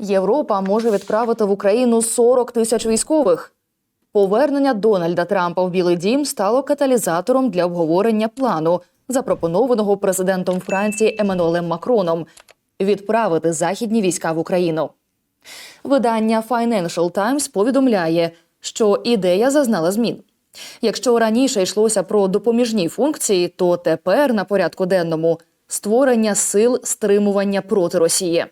Європа може відправити в Україну 40 тисяч військових. Повернення Дональда Трампа в Білий Дім стало каталізатором для обговорення плану, запропонованого президентом Франції Еммануелем Макроном, відправити західні війська в Україну. Видання Financial Times повідомляє, що ідея зазнала змін. Якщо раніше йшлося про допоміжні функції, то тепер на порядку денному створення сил стримування проти Росії.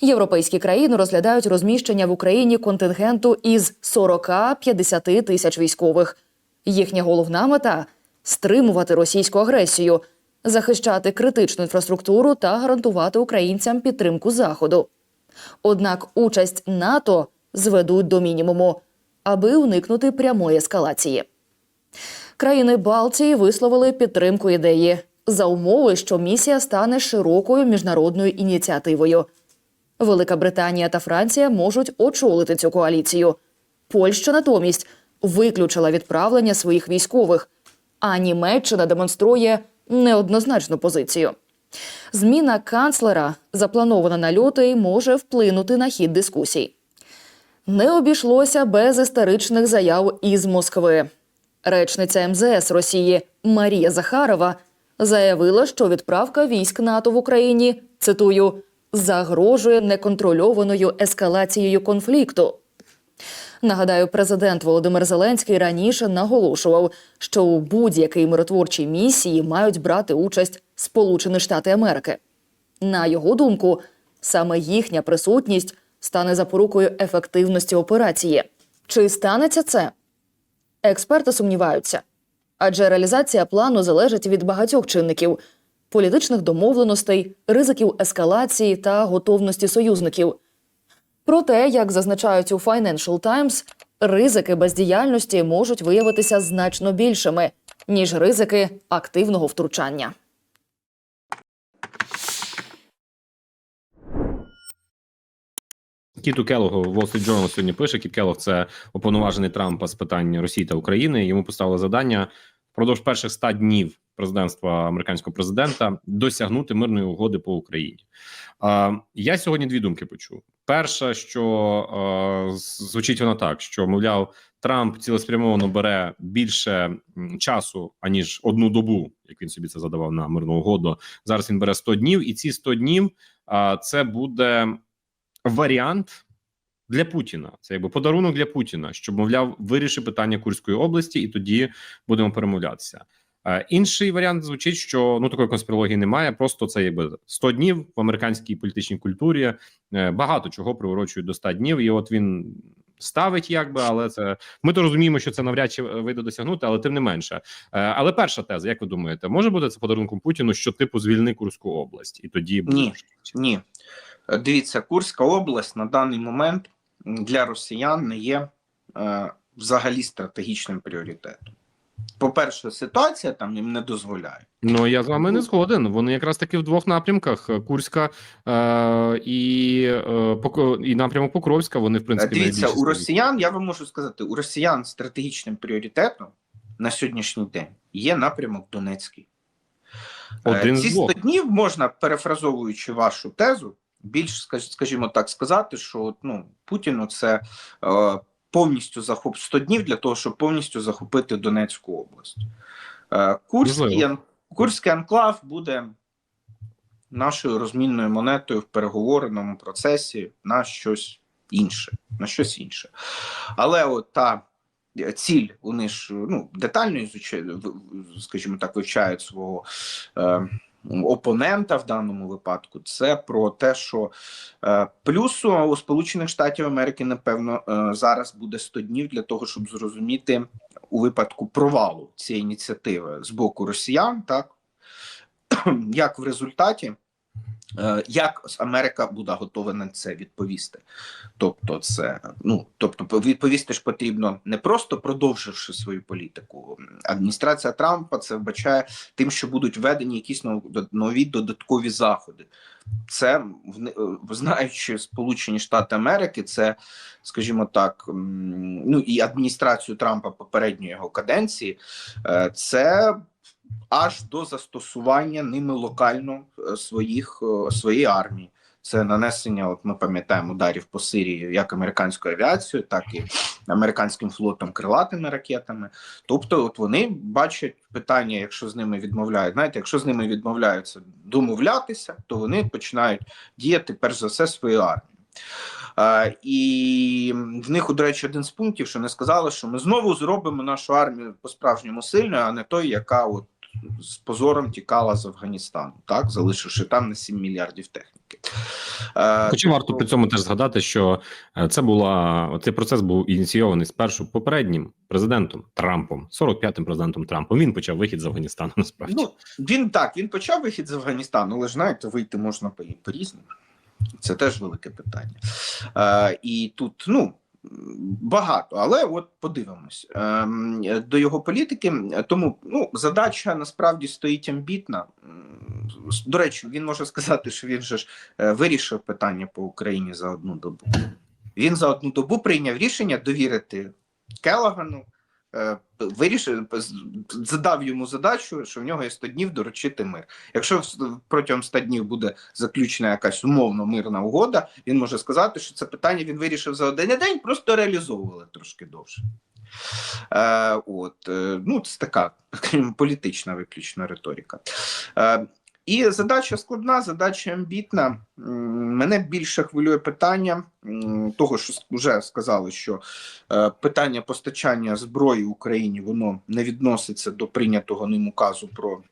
Європейські країни розглядають розміщення в Україні контингенту із 40-50 тисяч військових. Їхня головна мета стримувати російську агресію, захищати критичну інфраструктуру та гарантувати українцям підтримку заходу. Однак участь НАТО зведуть до мінімуму, аби уникнути прямої ескалації. Країни Балтії висловили підтримку ідеї за умови, що місія стане широкою міжнародною ініціативою. Велика Британія та Франція можуть очолити цю коаліцію. Польща натомість виключила відправлення своїх військових, а Німеччина демонструє неоднозначну позицію. Зміна канцлера, запланована на лютий, може вплинути на хід дискусій. Не обійшлося без історичних заяв із Москви. Речниця МЗС Росії Марія Захарова заявила, що відправка військ НАТО в Україні цитую загрожує неконтрольованою ескалацією конфлікту. Нагадаю, президент Володимир Зеленський раніше наголошував, що у будь-якій миротворчій місії мають брати участь Сполучені Штати Америки. На його думку, саме їхня присутність стане запорукою ефективності операції. Чи станеться це? Експерти сумніваються, адже реалізація плану залежить від багатьох чинників: політичних домовленостей, ризиків ескалації та готовності союзників. Проте, як зазначають у Financial Times, ризики бездіяльності можуть виявитися значно більшими ніж ризики активного втручання. Кіту Келогу Wall Street Journal сьогодні пише. Кіт Келог – це уповноважений Трампа з питань Росії та України. Йому поставили завдання впродовж перших 100 днів президентства американського президента досягнути мирної угоди по Україні. А, я сьогодні дві думки почув. Перша, що а, звучить вона так: що мовляв, Трамп цілеспрямовано бере більше часу аніж одну добу, як він собі це задавав на мирну угоду. Зараз він бере 100 днів, і ці 100 днів а, це буде варіант для Путіна. Це якби подарунок для Путіна, щоб мовляв виріши питання Курської області, і тоді будемо перемовлятися. Е, інший варіант звучить, що ну такої конспірології немає. Просто це якби 100 днів в американській політичній культурі. Е, багато чого приурочують до 100 днів, і от він. Ставить, якби, але це ми то розуміємо, що це навряд чи вийде досягнути, але тим не менше. Е, але перша теза, як ви думаєте, може бути це подарунком Путіну, що типу звільни Курську область, і тоді Ні. Ні, дивіться, Курська область на даний момент для росіян не є е, взагалі стратегічним пріоритетом. По-перше, ситуація там їм не дозволяє. Ну я з вами не згоден. Вони якраз таки в двох напрямках: Курська е, і, е, і напрямок Покровська. Вони в принципі Дивіться, у росіян, я вам можу сказати, у росіян стратегічним пріоритетом на сьогоднішній день є напрямок Донецький. Е, Один Ці 100 днів можна, перефразовуючи вашу тезу, більш скажімо так, сказати, що ну, Путіну це е, повністю захоп 100 днів для того, щоб повністю захопити Донецьку область. Е, Курський, ан- Курський анклав буде нашою розмінною монетою в переговорному процесі на щось інше. На щось інше. Але от та ціль, вони ж ну, детально скажімо так, вивчають свого. Е, опонента в даному випадку, це про те, що е, плюсу у Сполучених Штатів Америки, напевно, е, зараз буде 100 днів для того, щоб зрозуміти у випадку провалу цієї ініціативи з боку росіян, так як в результаті. Е, Як Америка буде готова на це відповісти? Тобто, це ну тобто, відповісти ж потрібно не просто продовживши свою політику. Адміністрація Трампа це вбачає тим, що будуть введені якісь нові додаткові заходи. Це в- знаючи Сполучені Штати Америки, це, скажімо так, ну і адміністрацію Трампа попередньої його каденції, е, це аж до застосування ними локально е, своїх е, своєї армії. Це нанесення, от ми пам'ятаємо, ударів по Сирії як американською авіацією, так і американським флотом крилатими ракетами. Тобто, от вони бачать питання, якщо з ними відмовляють. Знаєте, якщо з ними відмовляються домовлятися, то вони починають діяти перш за все своєю армією. Е, і в них, до речі, один з пунктів, що не сказали, що ми знову зробимо нашу армію по-справжньому сильною, а не той, яка от з позором тікала з Афганістану, так залишивши там на 7 мільярдів техніки. Е, Хоча варто тобто- при цьому теж згадати, що е, це була цей процес був ініційований спершу попереднім президентом Трампом, 45-м президентом Трампом. Він почав вихід з Афганістану. Насправді Ну, він так, він почав вихід з Афганістану, але ж знаєте, вийти можна по- по-різному. Це теж велике питання. Е, і тут, ну. Багато, але от подивимось ем, до його політики. Тому ну задача насправді стоїть амбітна. До речі, він може сказати, що він же ж е, вирішив питання по Україні за одну добу. Він за одну добу прийняв рішення довірити Келагану, е, вирішив, задав йому задачу, що в нього є 100 днів доручити мир. Якщо протягом 100 днів буде заключена якась умовно мирна угода, він може сказати, що це питання він вирішив за один день, просто реалізовували трошки довше. Е, от, е, ну, це така політична виключно риторика. Е, і задача складна, задача амбітна. Мене більше хвилює питання того, що вже сказали, що е, питання постачання зброї Україні воно не відноситься до прийнятого ним указу про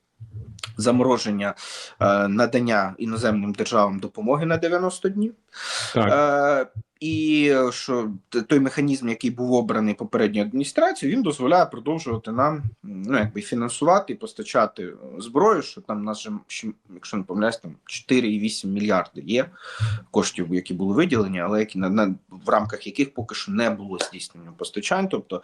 замороження е, надання іноземним державам допомоги на 90 днів. так. Е, і що той механізм, який був обраний попередньою адміністрацією, він дозволяє продовжувати нам ну якби фінансувати і постачати е, зброю. Що там нас же, якщо не помиляюсь, там 4,8 мільярди є коштів, які були виділені, але які на, на в рамках яких поки що не було здійснення постачань. Тобто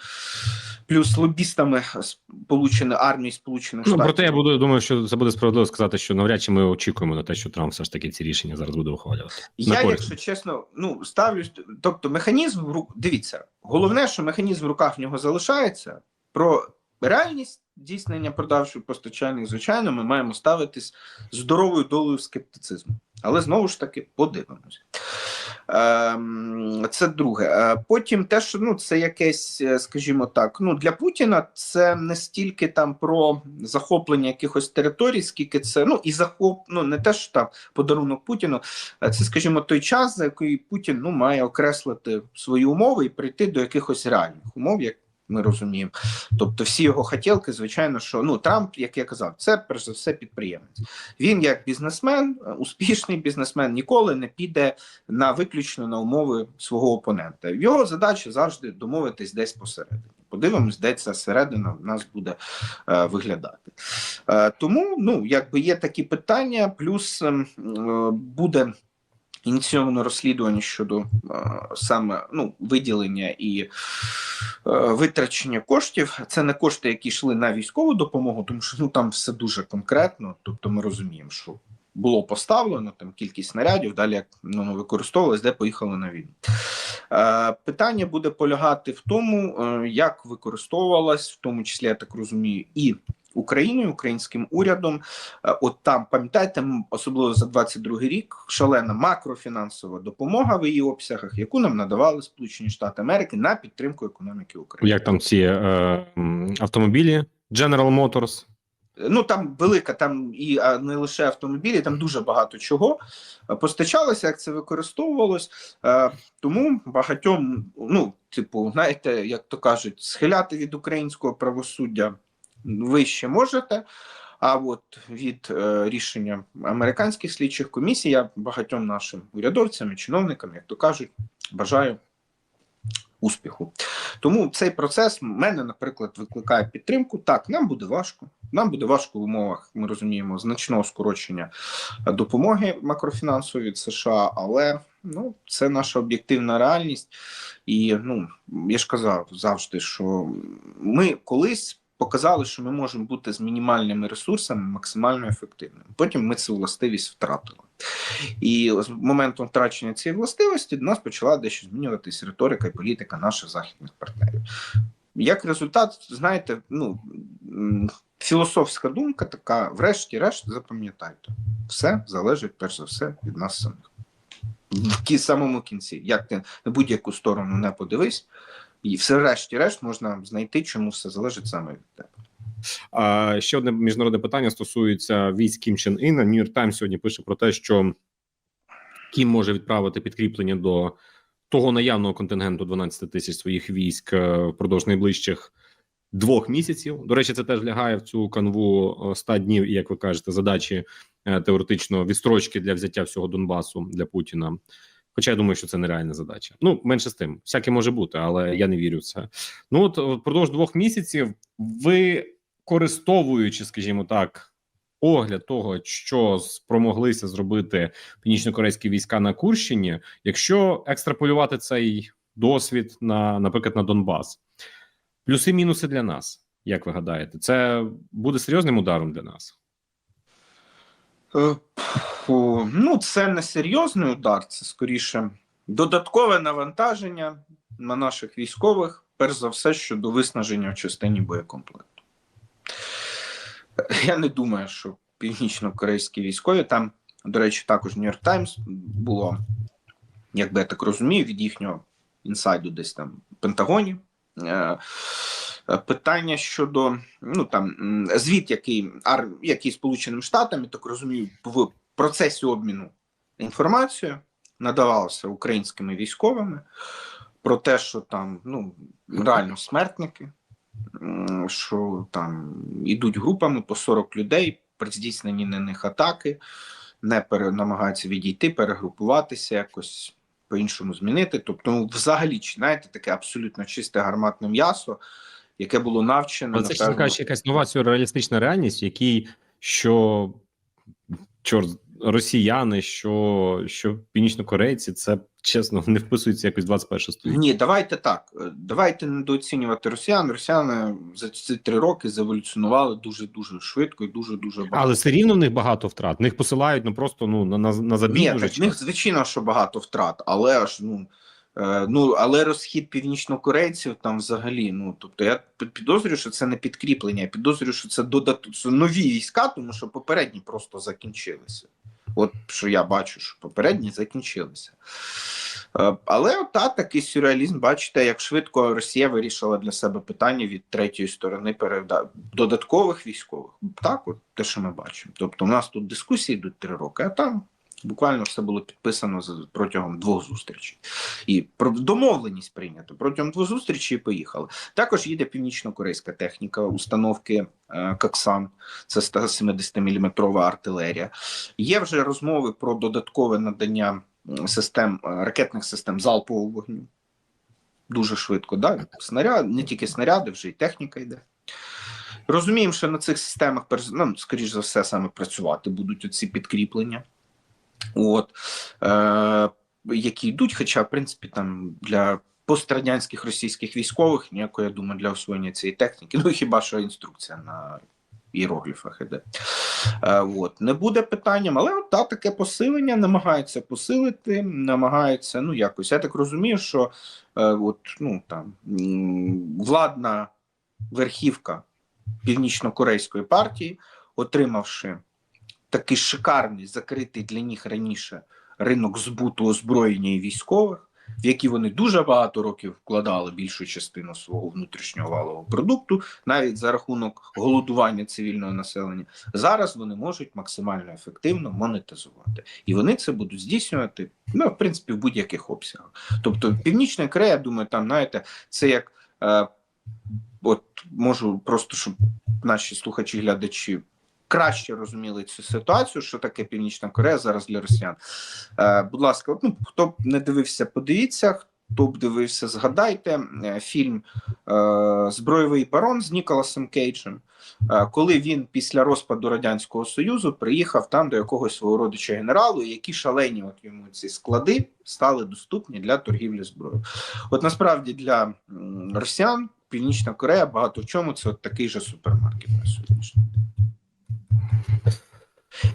плюс лобістами сполучені армії Сполучених Ну, Штатів. проте я буду думаю, що це буде справедливо сказати, що навряд чи ми очікуємо на те, що Трамп все ж таки ці рішення зараз буде ухвалювати. Я, якщо чесно, ну ставлюсь. Тобто, механізм в рук. Дивіться, головне, що механізм в руках в нього залишається. Про реальність здійснення продавчих постачальних, звичайно, ми маємо ставитись здоровою долею скептицизму. Але знову ж таки подивимось. Ем, це друге. Е, Потім те, що ну, це якесь, е, скажімо так, ну для Путіна це не стільки там про захоплення якихось територій, скільки це ну і захоп, ну не те, що там подарунок Путіну, це, скажімо, той час, за який Путін ну має окреслити свої умови і прийти до якихось реальних умов, як ми розуміємо. Тобто, всі його хотілки, звичайно, що ну Трамп, як я казав, це перш за все підприємець. Він як бізнесмен, успішний бізнесмен, ніколи не піде на виключно на умови свого опонента. Його задача завжди домовитись десь посередині. Подивимось, де ця середина в нас буде е, виглядати. Е, тому, ну, якби є такі питання, плюс ем, е, буде ініційовано розслідування щодо е, саме ну, виділення і е, витрачення коштів. Це не кошти, які йшли на військову допомогу, тому що ну, там все дуже конкретно. Тобто ми розуміємо, що було поставлено там кількість снарядів, далі як ну, використовувалось, де поїхали на війну. Е, питання буде полягати в тому, е, як використовувалась, в тому числі, я так розумію, і Україною, українським урядом. Е, От там, пам'ятаєте, особливо за 22 рік, шалена макрофінансова допомога в її обсягах, яку нам надавали Сполучені Штати Америки на підтримку економіки України. Як там ці е, автомобілі General Motors? Ну там велика, там і а, не лише автомобілі, там дуже багато чого е, постачалося, як це використовувалось. Е, тому багатьом, ну, типу, знаєте, як то кажуть, схиляти від українського правосуддя ви ще можете. А от від е, рішення американських слідчих комісій я багатьом нашим урядовцям і чиновникам, як то кажуть, бажаю успіху. Тому цей процес мене, наприклад, викликає підтримку. Так, нам буде важко. Нам буде важко в умовах, ми розуміємо, значного скорочення допомоги макрофінансової від США, але ну, це наша об'єктивна реальність. І ну, я ж казав завжди, що ми колись. Показали, що ми можемо бути з мінімальними ресурсами максимально ефективними. Потім ми цю властивість втратили. І з моментом втрачення цієї властивості до нас почала дещо змінюватись риторика і політика наших західних партнерів. Як результат, знаєте, ну філософська думка така: врешті-решт, запам'ятайте, все залежить перш за все від нас самих. в самому кінці. Як ти на будь-яку сторону не подивись, і все решті-решт можна знайти, чому все залежить саме від тебе. А ще одне міжнародне питання стосується військ Кім Чен Іна. Нью-Йорк Таймс сьогодні пише про те, що Кім може відправити підкріплення до того наявного контингенту 12 тисяч своїх військ е, впродовж найближчих двох місяців. До речі, це теж лягає в цю канву е, 100 днів, і як ви кажете, задачі е, теоретично відстрочки для взяття всього Донбасу для Путіна. Хоча я думаю, що це нереальна задача. Ну менше з тим, всяке може бути, але я не вірю в це. Ну от впродовж двох місяців ви користовуючи, скажімо так, огляд того, що спромоглися зробити північно-корейські війська на Курщині, якщо екстраполювати цей досвід на, наприклад, на Донбас, плюси-мінуси для нас, як ви гадаєте, це буде серйозним ударом для нас? Е, Ну, це не серйозний удар, це скоріше додаткове навантаження на наших військових, перш за все, щодо виснаження в частині боєкомплекту. Е, Я не думаю, що північно-корейські військові там, до речі, також Нью-Йорк Таймс було, якби я так розумію, від їхнього інсайду десь там в Пентагоні. Питання щодо ну там звіт, який ар, який Сполученим Штатам, я так розумію, в процесі обміну інформацією надавалося українськими військовими про те, що там ну реально смертники, що там ідуть групами по 40 людей, при здійсненні на них атаки, не пере, намагаються відійти, перегрупуватися якось. По-іншому змінити, тобто, ну, взагалі, знаєте, таке абсолютно чисте гарматне м'ясо, яке було навчене. Але це чесно напевно, кажучи, якась нова сюрреалістична реальність, в якій що чорт, росіяни, що, що північнокорейці, це чесно не вписується якось в 21 століття. Ні, давайте так. Давайте недооцінювати росіян. Росіяни за ці три роки заволюціонували дуже дуже швидко і дуже дуже багато. Але все рівно в них багато втрат. В них посилають ну просто ну на, на, на забій Ні, так в них звичайно, що багато втрат, але ж ну. Е, Ну, але розхід північнокорейців там взагалі. Ну тобто, я підозрюю, що це не підкріплення. Я підозрюю, що це додат... це нові війська, тому що попередні просто закінчилися. От що я бачу, що попередні закінчилися. Е, Але та такий сюрреалізм, бачите, як швидко Росія вирішила для себе питання від третьої сторони переда... додаткових військових. Так, от те, що ми бачимо. Тобто, у нас тут дискусії йдуть три роки, а там буквально все було підписано протягом двох зустрічей. І про домовленість прийнято протягом двох зустрічей поїхали. Також їде північно-корейська техніка установки е, Каксан, це 170-мм артилерія. Є вже розмови про додаткове надання систем е, ракетних систем залпового вогню. Дуже швидко, да? Снаряд, не тільки снаряди, вже й техніка йде. Розуміємо, що на цих системах, ну, скоріш за все, саме працювати будуть оці підкріплення, от, е, які йдуть, хоча, в принципі, там для пострадянських російських військових ніякої, я думаю, для освоєння цієї техніки, ну хіба що інструкція на іерогліфах іде. Е, от. Не буде питанням, але от, та, таке посилення намагаються посилити, намагаються, ну якось. Я так розумію, що е, от, ну, там, владна верхівка північно-корейської партії, отримавши такий шикарний, закритий для них раніше ринок збуту озброєння і військових, в які вони дуже багато років вкладали більшу частину свого внутрішнього валового продукту, навіть за рахунок голодування цивільного населення. Зараз вони можуть максимально ефективно монетизувати, і вони це будуть здійснювати ну, в принципі в будь-яких обсягах. Тобто, Північна Корея, думаю, там знаєте, це як е, от можу просто щоб наші слухачі глядачі. Краще розуміли цю ситуацію, що таке Північна Корея зараз для росіян. Е, будь ласка, ну, хто б не дивився, подивіться. Хто б дивився, згадайте е, фільм е, Збройовий барон з Ніколасом Кейджем, е, коли він після розпаду Радянського Союзу приїхав там до якогось свого родича генералу, які шалені от йому ці склади стали доступні для торгівлі зброєю. От насправді для росіян Північна Корея багато в чому це от такий же супермаркет на сьогоднішній день.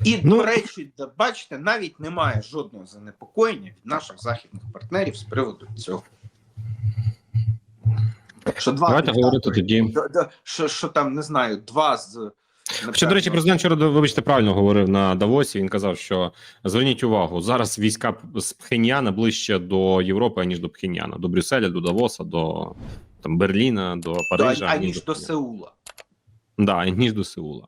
І, Ну, до речі, бачите, навіть немає жодного занепокоєння від наших західних партнерів з приводу цього. Що два Давайте диктатори, говорити тоді. да- да, що, що там не знаю, два з Ще, до речі, президент вчора, вибачте, правильно говорив на Давосі. Він казав, що зверніть увагу, зараз війська з Пхеньяна ближче до Європи, ніж до Пхеньяна, до Брюсселя, до Давоса, до там Берліна, до Парижа, аніж до Пхеньяна. Сеула. Да, ніж до Сеула.